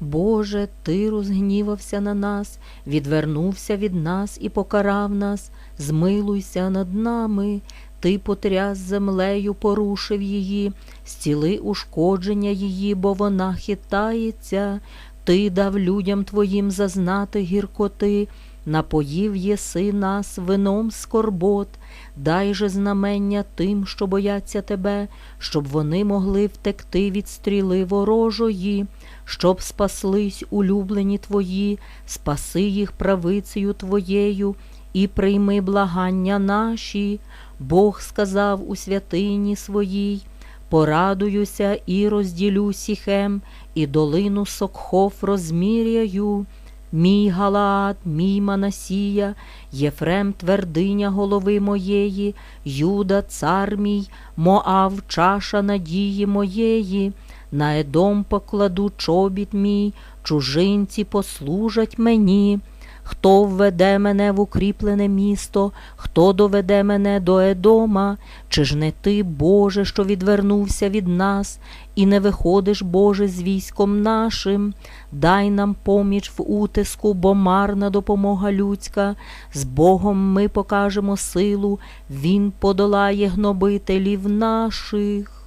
Боже, Ти розгнівався на нас, відвернувся від нас і покарав нас, змилуйся над нами. Ти потряс землею, порушив її, зціли ушкодження її, бо вона хитається. Ти дав людям твоїм зазнати гіркоти, напоїв єси нас вином скорбот, дай же знамення тим, що бояться тебе, щоб вони могли втекти від стріли ворожої, щоб спаслись улюблені твої, спаси їх правицею твоєю і прийми благання наші. Бог сказав у святині своїй, порадуюся і розділю сіхем, і долину Сокхов розміряю. Мій Галаад, мій Манасія, Єфрем твердиня голови моєї, Юда, цар мій, Моав, чаша надії моєї, на Едом покладу чобіт мій, чужинці послужать мені. Хто введе мене в укріплене місто, хто доведе мене до Едома? Чи ж не ти, Боже, що відвернувся від нас, і не виходиш, Боже, з військом нашим? Дай нам поміч в утиску, бо марна допомога людська. З Богом ми покажемо силу, Він подолає гнобителів наших.